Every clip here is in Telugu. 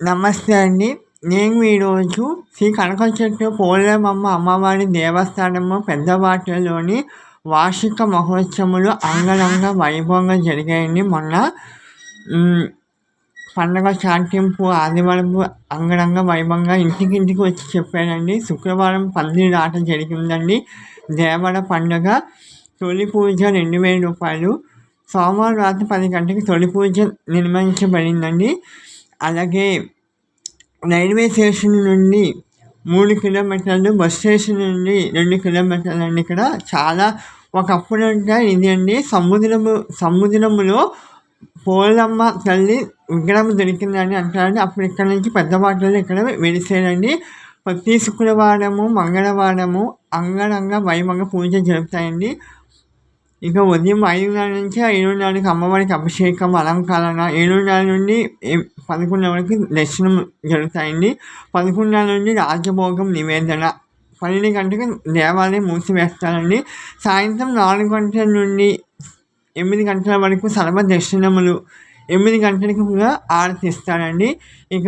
నమస్తే అండి. నేను ఈరోజు శ్రీ కనక చెట్టు పోలేమమ్మ అమ్మవారి దేవస్థానము పెద్దవాటలోని వార్షిక మహోత్సవములు అంగరంగ వైభవంగా జరిగాయండి. మొన్న పండగ చాటింపు ఆదివారం అంగరంగ వైభవంగా ఇంటికి ఇంటికి వచ్చి చెప్పానండి. శుక్రవారం పందిరి ఆట జరిగిందండి. దేవర పండుగ తొలి పూజ రెండు వేల రూపాయలు. సోమవారం రాత్రి పది గంటలకు తొలి పూజ నిర్వహించబడిందండి. అలాగే రైల్వే స్టేషన్ నుండి మూడు కిలోమీటర్లు బస్ స్టేషన్ నుండి రెండు కిలోమీటర్లు అండి ఇక్కడ. చాలా ఒకప్పుడు అంటే ఇది అండి సముద్రము సముద్రములో పోలమ్మ తల్లి విగ్రహం దొరికిందని అంటారండి. అప్పుడు ఇక్కడ నుంచి పెద్ద బాటలు ఇక్కడ వెలిసేదండి ప్రతి శుక్రవారము మంగళవారము అంగరంగ వైభవంగా పూజ జరుపుతాయండి. ఇక ఉదయం ఐదున్నర నుంచి ఏడున్నరకి అమ్మవారికి అభిషేకం అలంకరణ ఏడున్నర నుండి పదకొండున్నర వరకు దర్శనం జరుగుతాయండి. పదకొండున్నర నుండి రాజభోగం నివేదన. పన్నెండు గంటలకు దేవాలయం మూసివేస్తారండి. సాయంత్రం నాలుగు గంటల నుండి ఎనిమిది గంటల వరకు సర్వ దర్శనములు ఎనిమిది గంటలకు కూడా ఆరతిస్తారండి ఇక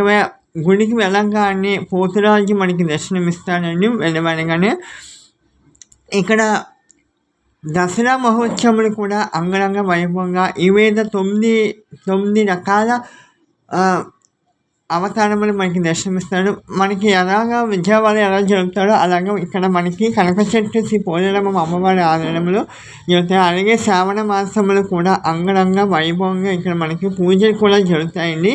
గుడికి వెళ్ళగానే పోతురాజు మనకి దర్శనం ఇస్తాడండి వెళ్ళగానే ఇక్కడ దసరా మహోత్సవాలు కూడా అంగరంగ వైభవంగా వివిధ తొమ్మిది తొమ్మిది రకాల అవతారములు మనకి దర్శనమిస్తాడు మనకి ఎలాగా విజయవాడ ఎలా జరుగుతాడో అలాగే ఇక్కడ మనకి కనక చెట్టు శ్రీ పోలేరమ్మ అమ్మవారి ఆలయంలో జరుగుతాయి. అలాగే శ్రావణ మాసములు కూడా అంగరంగ వైభవంగా ఇక్కడ మనకి పూజలు కూడా జరుగుతాయండి.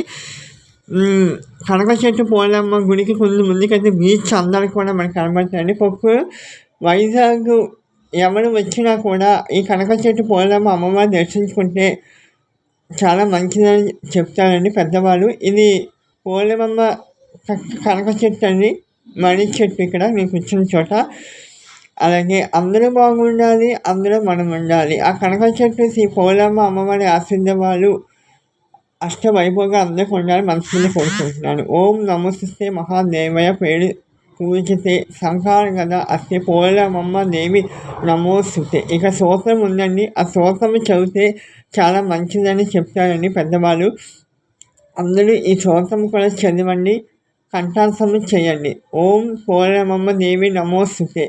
కనక చెట్టు పోలేరమ్మ గుడికి కొంచెం ముందుకైతే బీచ్ అందరూ కూడా మనకి కనబడతాయండి. కొక్కు వైజాగ్ ఎవరు వచ్చినా కూడా ఈ కనక చెట్టు పోలమ్మ అమ్మవారిని దర్శించుకుంటే చాలా మంచిదని చెప్తారండి పెద్దవాళ్ళు. ఇది పోలేమమ్మ కనక చెట్టు అండి. మణి చెట్టు ఇక్కడ మీకు వచ్చిన చోట. అలాగే అందరూ బాగుండాలి అందరూ మనం ఉండాలి. ఆ కనక చెట్టు శ్రీ పోలమ్మ అమ్మవారి ఆశీర్వాదాలు వాళ్ళు వైభవంగా అందరికీ ఉండాలి మనసుని కోరుకుంటున్నాను. ఓం నమస్తే మహాదేవయ పేరు పూజితే సంహార కదా అస్తే పోలమమ్మ దేవి నమోస్తుతే ఇక స్తోత్రం ఉందండి ఆ స్తోత్రం చదివితే చాలా మంచిదని చెప్తారండి పెద్దవాళ్ళు అందరూ ఈ స్తోత్రం కూడా చదవండి కంఠాసము చేయండి ఓం పోలమమ్మ దేవి నమోస్తుతే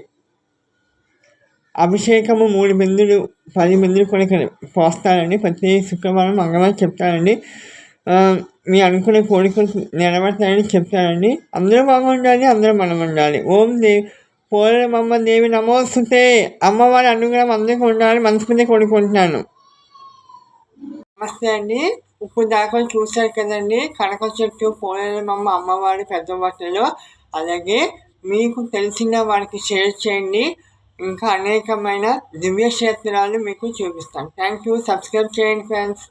అభిషేకము మూడు బిందులు పది బిందులు కూడా పోస్తారండి ప్రతి శుక్రవారం మంగళవారం చెప్తారండి మీ అనుకునే కోరికలు నెరవేర్తాయని చెప్తారండి అందరూ బాగుండాలి అందరూ మనం ఉండాలి ఓం దేవి పోలమమ్మ దేవి నమోస్తుతే అమ్మవారి అనుగ్రహం అందరికీ ఉండాలని మనసుకునే కోరుకుంటున్నాను. నమస్తే అండి. ఇప్పుడు దాకా చూశారు కదండి కనక చెట్టు పోలేమమ్మ అమ్మవారి పెద్ద బట్టలు. అలాగే మీకు తెలిసిన వారికి షేర్ చేయండి. ఇంకా అనేకమైన దివ్య క్షేత్రాలు మీకు చూపిస్తాను. Thank you. సబ్స్క్రైబ్ చేయండి ఫ్రెండ్స్.